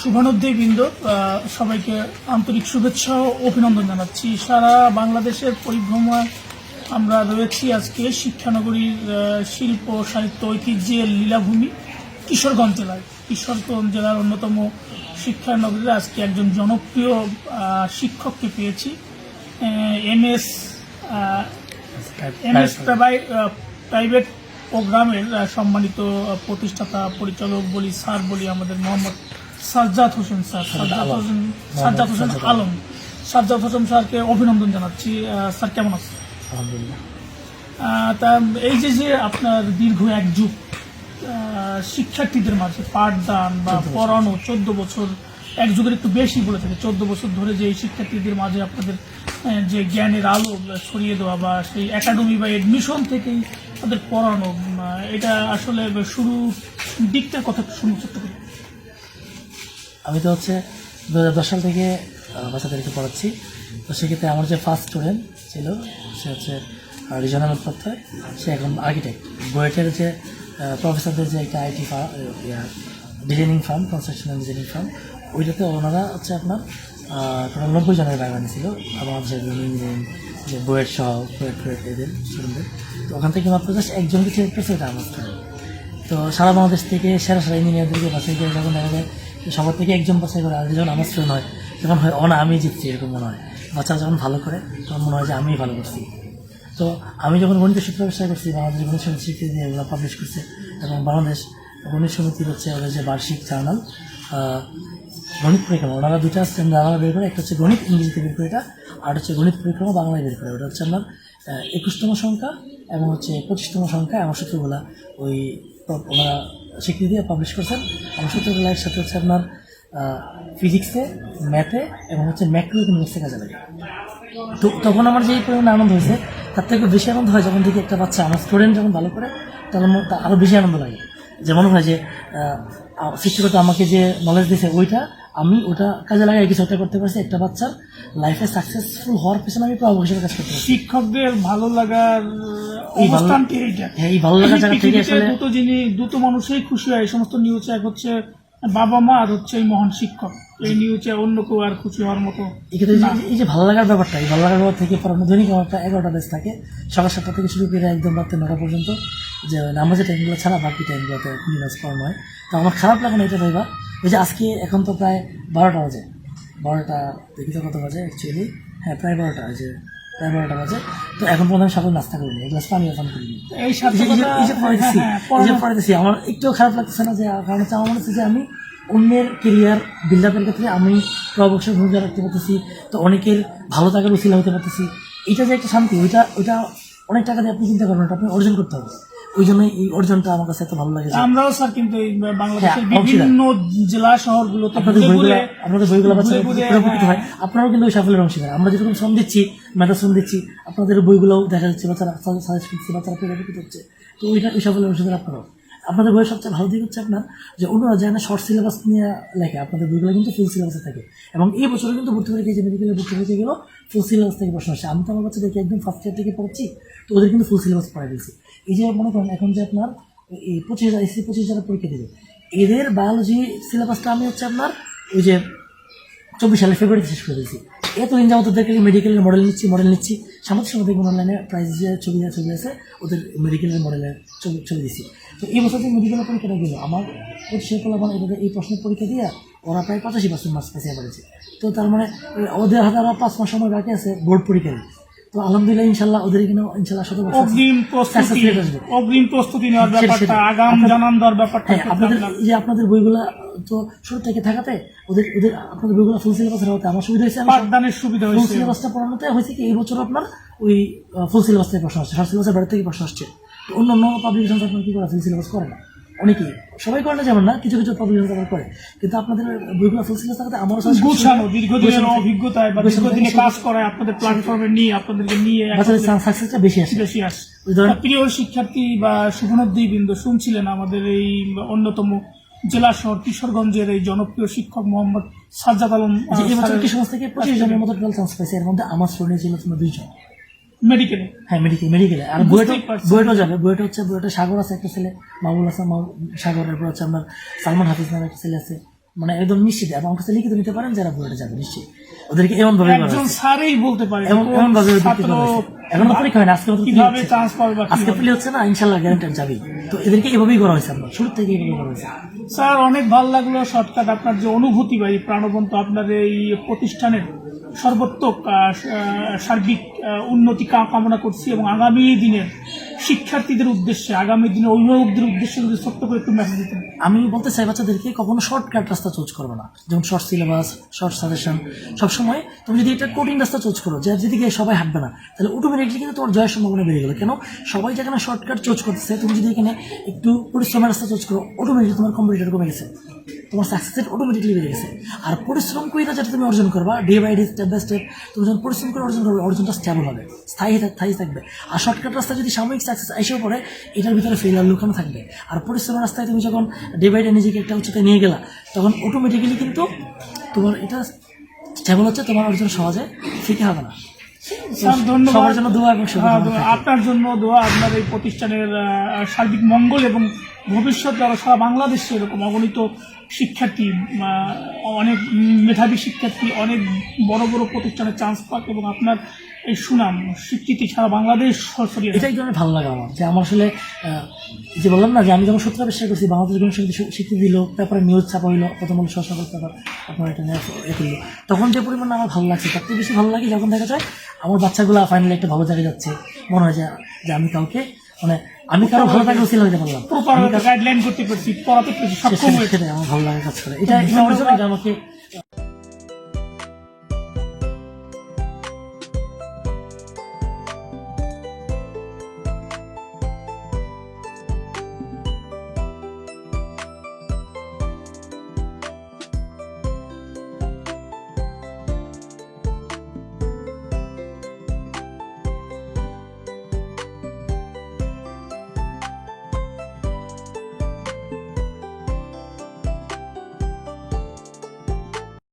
শুভানুদ্দী বৃন্দ সবাইকে আন্তরিক শুভেচ্ছা ও অভিনন্দন জানাচ্ছি। সারা বাংলাদেশের পরিভ্রমণ আমরা রয়েছি আজকে শিক্ষানগরীর শিল্প সাহিত্য ঐতিহ্যের লীলাভূমি কিশোরগঞ্জ জেলায়। কিশোরগঞ্জ জেলার অন্যতম শিক্ষানগরীর আজকে একজন জনপ্রিয় শিক্ষককে পেয়েছি। M S M S private প্রোগ্রামের সম্মানিত প্রতিষ্ঠাতা পরিচালক বলি স্যার বলি আমাদের মোহাম্মদ সাজ্জাদ হোসেন স্যার। সাজ্জাদ হোসেন সাজ্জাদ হোসেন আলম। সাজ্জাদ হোসেন স্যারকে অভিনন্দন জানাচ্ছি। স্যার কেমন আছেন? আলহামদুলিল্লাহ। তা এই যে যে আপনার দীর্ঘ এক যুগ শিক্ষার্থীদের মাঝে পাঠদান বা পড়ানো চোদ্দ বছর এক যুগের একটু বেশি বলে থাকে চোদ্দ বছর ধরে যে এই শিক্ষার্থীদের মাঝে আপনাদের যে জ্ঞানের আলো ছড়িয়ে দেওয়া বা সেই একাডেমি বা এডমিশন থেকেই তাদের পড়ানো এটা আসলে শুরু, দিকটার কথা শুনুন, ছোট্ট আমি তো হচ্ছে দু দশ সাল থেকে বাচ্চাদেরকে পড়াচ্ছি। তো সেক্ষেত্রে আমার যে ফার্স্ট স্টুডেন্ট ছিল, সে হচ্ছে রিজনাল উপাধ্যায়। সে এখন আর্কিটেক্ট বুয়েটের যে প্রফেসরদের যে একটা IT firm designing firm constructional designing firm ওইটাতে ওনারা হচ্ছে আপনার টোটাল নব্বই জনের ব্যাকগ্রাউন্ড ছিল আমার যে ইঞ্জিনিয়ারিং যে বুয়েট সহ ফুয়েট এদের স্টুডেন্টদের তো ওখান থেকে মাত্র জাস্ট একজনকে সিলেক্ট করছে এটা আমার তো সারা বাংলাদেশ থেকে সেরা সেরা ইঞ্জিনিয়ারদেরকে বাছাই করে যখন দেখা যায় সবার থেকে একজন বাছাই করে আর যখন আমার স্টুডেন্ট হয় তখন হয় অনা আমি জিতছি, এরকম মনে হয়। বাচ্চারা যখন ভালো করে, তখন মনে হয় যে আমিই ভালো করছি। তো আমি যখন গণিত শিক্ষা ব্যবসা করছি, বাংলাদেশ গণিত সমিতি এগুলো পাবলিশ করছে, এবং বাংলাদেশ গণিত সমিতি হচ্ছে ওদের যে বার্ষিক জার্নাল গণিত পরিক্রমা ওনারা দুটা জার্নাল বের করে একটা হচ্ছে গণিত ইংরেজিতে বের করে এটা আর হচ্ছে গণিত পরিক্রমা বাংলায় বের করে। ওটা হচ্ছে আহ, একুশতম সংখ্যা এবং হচ্ছে পঁচিশতম সংখ্যা এমন সূত্রগুলা ওই ওনারা স্বীকৃতি দিয়ে পাবলিশ করছেন। এমন সূত্রগুলো একসাথে হচ্ছে আপনার ফিজিক্সে ম্যাথে এবং হচ্ছে ম্যাক্রো ইকোনমিক্সে কাজে লাগে। তো তখন আমার যে পরিমাণে আনন্দ হয়েছে তার থেকে বেশি আনন্দ হয় যখন দেখি একটা বাচ্চা আমার স্টুডেন্ট যখন ভালো করে তখন আমার আরও বেশি আনন্দ লাগে। যেমন হয় যে সৃষ্টিকর্তা আমাকে যে নলেজ দিয়েছে ওইটা আমি ওটা কাজে লাগাই কিছু একটা করতে পারছি একটা বাচ্চার লাইফে সাকসেসফুল হওয়ার পেছনে আমি প্রভাব হিসেবে কাজ করতে পারছি। শিক্ষকদের ভালো লাগার এই ভালো- অবস্থানটি এইটা হ্যাঁ, এই ভালো লাগার জায়গা থেকে আসলে দুটো জিনিস দুটো মানুষই খুশি হয়। এই সমস্ত নিউজে এক হচ্ছে বাবা মা আর হচ্ছে এই মহান শিক্ষক। এই নিউজে অন্য কেউ আর খুশি হওয়ার মতো এই যে ভালো লাগার ব্যাপারটা এই ভালো লাগার ব্যাপার থেকে পড়ানো দৈনিক আমার একটা এগারোটা বেশ থাকে সকাল সাতটা থেকে শুরু করে একদম রাত্রে নটা পর্যন্ত। যে নামাজের টাইমগুলো ছাড়া বাকি টাইমগুলোতে নিরাজ করানো হয় তো আমার খারাপ লাগে না এটা ভাইবা। ওই যে আজকে এখন তো প্রায় বারোটা বাজে। বারোটা দেখি তো কত বাজে অ্যাকচুয়ালি হ্যাঁ প্রায় বারোটা যে প্রায় বারোটা বাজে। তো এখন পর্যন্ত আমি সকাল নাস্তা করিনি এক গ্লাস পানি অর্পণ করিনি এই এই যে- এই এই পড়াইতেছি, হ্যাঁ, হ্যাঁ, এই পড়াইতেছি, আমার একটু খারাপ লাগতেছে না যে কারণ হচ্ছে আমার মনে হচ্ছে যে আমি অন্যের কেরিয়ার বিল্ড আপের ক্ষেত্রে আমি প্রবক্সের ভূমিকা রাখতে পারতেছি তো অনেকের ভালো থাকার উচিলা হতে পারতেছি। এটা যে একটা শান্তি ওইটা ওইটা অনেক টাকা দিয়ে আপনি চিন্তা করবেন ওটা আপনি অর্জন করতে হবে। ওই জন্য এই অর্জনটা আমার কাছে এত ভালো লাগে আমরাও স্যার কিন্তু এই বাংলাদেশের হ্যাঁ, বিভিন্ন জেলা শহরগুলোতে আপনাদের বইগুলো আপনাদের বইগুলো উপকৃত হয়। আপনারাও কিন্তু সাফল্যের অংশীদার। আমরা যেরকম শ্রম দিচ্ছি মেধা শ্রম দিচ্ছি আপনাদের বইগুলোও দেখা যাচ্ছে বাচ্চারা সাজেস্ট করছে বাচ্চারা উপকৃত হচ্ছে। তো ওইটা ওই সাফল্যের অংশীদার আপনারাও। আপনাদের বইয়ের সবচেয়ে ভালো দিক হচ্ছে আপনার যে অন্যরা যায় না শর্ট সিলেবাস নিয়ে লেখে। আপনাদের বইগুলো কিন্তু ফুল সিলেবাসে থাকে। এবং এই বছরে কিন্তু ভর্তি পরীক্ষা যে মেডিকেলে ভর্তি হয়েছে গেল ফুল সিলেবাস থেকে প্রশ্ন আসছে আমি তো আমার বাচ্চাদেরকে একদম ফার্স্ট ইয়ার থেকে পড়াচ্ছি? তো ওদের কিন্তু ফুল সিলেবাস পড়াই দিয়েছি। এই যে মনে করেন এখন যে আপনার এই পঁচিশ হাজার এসি পঁচিশ হাজার পরীক্ষা দেবে। এদের বায়োলজি সিলেবাসটা আমি হচ্ছে আপনার ওই যে চব্বিশ সালে ফেব্রুয়ারিতে শেষ করে দিয়েছি। এতদিন যাব ওদেরকে মেডিকেলের মডেল নিচ্ছি মডেল নিচ্ছি। সামনে দেখবেন অনলাইনে প্রাইস যে ছবি ছবি আছে, ওদের মেডিকেলের মডেলের ছবি ছবি দিচ্ছি। তো এই বছর যে মেডিকেলের পরীক্ষাটা গেলো, আমার পঁচিশে ফলাফল এটাতে এই প্রশ্নের পরীক্ষা দিয়ে ওরা প্রায় পঁচাশি পার্সেন্ট মার্কস পেছিয়ে পড়েছে তো তার মানে ওদের হাতে আরও পাঁচ মাস সময় বাকি আছে বোর্ড পরীক্ষার তো আলহামদুলিল্লাহ ইনশাল্লাহ ওদের এখানেও ইনশাল্লাহ শত বছর অগ্রিম প্রস্তুতি। অগ্রিম প্রস্তুতি নেওয়ার ব্যাপারটা আগাম জানান দেওয়ার ব্যাপারটা হ্যাঁ আপনাদের যে আপনাদের বইগুলা তো শুরু থেকে থাকাতে ওদের ওদের আপনাদের বইগুলো ফুল সিলেবাসের হতে আমার সুবিধা হয়েছে। পাঠদানের সুবিধা ফুল হয়েছে। সিলেবাসটা পড়ানোতে হয়েছে কি এই বছর আপনার ওই ফুল সিলেবাস থেকে প্রশ্ন আসছে। শর্ট সিলেবাসের বাইরে থেকে প্রশ্ন আসছে। অন্য অন্য পাবলিকেশন আপনার কি করে ফুল সিলেবাস করে না? অনেকেই। সবাই করে না যেমন না কিছু কিছু করে। কিন্তু আপনাদের বইগুলো থাকাতে আমারও গুছানো দীর্ঘদিনের বা দীর্ঘদিনে কাজ করায় আপনাদের প্ল্যাটফর্মে নিয়ে আপনাদেরকে নিয়ে সাকসেসটা বেশি আসে। বেশি আসে। প্রিয় শিক্ষার্থী বা শুভনদ্দী বৃন্দ শুনছিলেন আমাদের এই অন্যতম জেলা শহর কিশোরগঞ্জের এই জনপ্রিয় শিক্ষক মোহাম্মদ সাজ্জাদ আলম বছর কিশোরগঞ্জ থেকে পঁচিশ জনের মতো টোটাল চান্স পাইছে এর মধ্যে আমার স্টুডেন্ট ছিল তোমার দুইজন। মেডিকেলে হ্যাঁ মেডিকেল মেডিকেলে আর বুঝতেই বুয়েটও যাবে বুয়েট হচ্ছে বুয়েটে সাগর আছে একটা ছেলে মাহবুল হাসান সাগর এরপর হচ্ছে আপনার সালমান হাফিজ নামে একটা ছেলে আছে। মানে একদম নিশ্চিত এবং আমার কাছে লিখিত নিতে পারেন যারা বুয়েটে যাবে নিশ্চিত। ওদেরকে এমন ভাবে একজন স্যারই বলতে পারে এমন এমন ভাবে এখন তো পরীক্ষা হয় না আজকে কীভাবে চান্স পাবে আজকে প্লে হচ্ছে না ইনশাল্লাহ গ্যারান্টেড যাবেই তো এদেরকে এভাবেই করা হয়েছে আমরা শুরু থেকে এভাবে করা হয়েছে। স্যার অনেক ভালো লাগল শর্টকাট আপনার যে অনুভূতি বা এই প্রাণবন্ত আপনার এই প্রতিষ্ঠানের। সর্বোত্তক সার্বিক উন্নতি কামনা করছি এবং আগামী দিনের শিক্ষার্থীদের উদ্দেশ্যে, আগামী দিনের অভিভাবকদের উদ্দেশ্যে যদি ছোট্ট করে একটু মেসেজ দিতেন। আমি বলতে চাই বাচ্চাদেরকে কখনো শর্টকাট রাস্তা চুজ করবে না। যেমন শর্ট সিলেবাস শর্ট সাজেশন সবসময় তুমি যদি একটা কঠিন রাস্তা চুজ করো যার যেদিকে সবাই হাঁটবে না, তাহলে অটোমেটিকলি কিন্তু তোমার জয়ের সম্ভাবনা বেড়ে গেলো। কেন? সবাই যেখানে শর্টকাট চুজ করতেছে, তুমি যদি এখানে একটু পরিশ্রমের রাস্তা চুজ করো অটোমেটিকলি তোমার কম্পিটিটর কমে গেছে। তোমার সাকসেস রেট অটোমেটিকলি বেড়ে গেছে। আর পরিশ্রম করে যেটা তুমি অর্জন করবা day by day step by step তুমি যখন পরিশ্রম করে অর্জন করবে অর্জনটা স্টেবল হবে স্থায়ী স্থায়ী থাকবে। আর শর্টকাট রাস্তা যদি সাময়িক সাকসেস এসেও পড়ে এটার ভিতরে ফেলার লুকানো থাকবে। আর পরিশ্রমের রাস্তায় তুমি যখন ডে বাই ডে নিজেকে একটা উচ্চতায় নিয়ে গেলা তখন অটোমেটিক্যালি কিন্তু তোমার এটা স্টেবল হচ্ছে তোমার অর্জন সহজে ফিকে হবে না। স্যার সবার জন্য দোয়া এবং হ্যাঁ। আপনার জন্য দোয়া আপনার এই প্রতিষ্ঠানের সার্বিক মঙ্গল এবং ভবিষ্যতে আরও সারা বাংলাদেশে এরকম অগণিত শিক্ষার্থী অনেক মেধাবী শিক্ষার্থী অনেক বড় বড় প্রতিষ্ঠানে চান্স পাক এবং আপনার এই সুনাম স্বীকৃতি সারা বাংলাদেশ ছড়িয়ে এটা এক ধরনের ভালো লাগে আমার যে আমার আসলে যে বললাম না যে আমি যখন সূত্র আবিষ্কার করছি বাংলাদেশ গণ স্বীকৃতি দিল তারপরে নিউজ ছাপা হইল প্রথম হলো সকল পেপার আপনার এটা নিয়ে এ করল। তখন যে পরিমাণ আমার ভালো লাগছে তার থেকে বেশি ভালো লাগে যখন দেখা যায় আমার বাচ্চাগুলো ফাইনালি একটা ভালো জায়গায় যাচ্ছে। মনে হয় যে আমি কাউকে মানে আমি কারও ভালো লাগে উচিত হইতে পারলাম প্রপার গাইডলাইন করতে পারছি পড়াতে পারছি সক্ষম হয়েছে আমার ভালো লাগে কাজ করে এটা এটা এটা আমাকে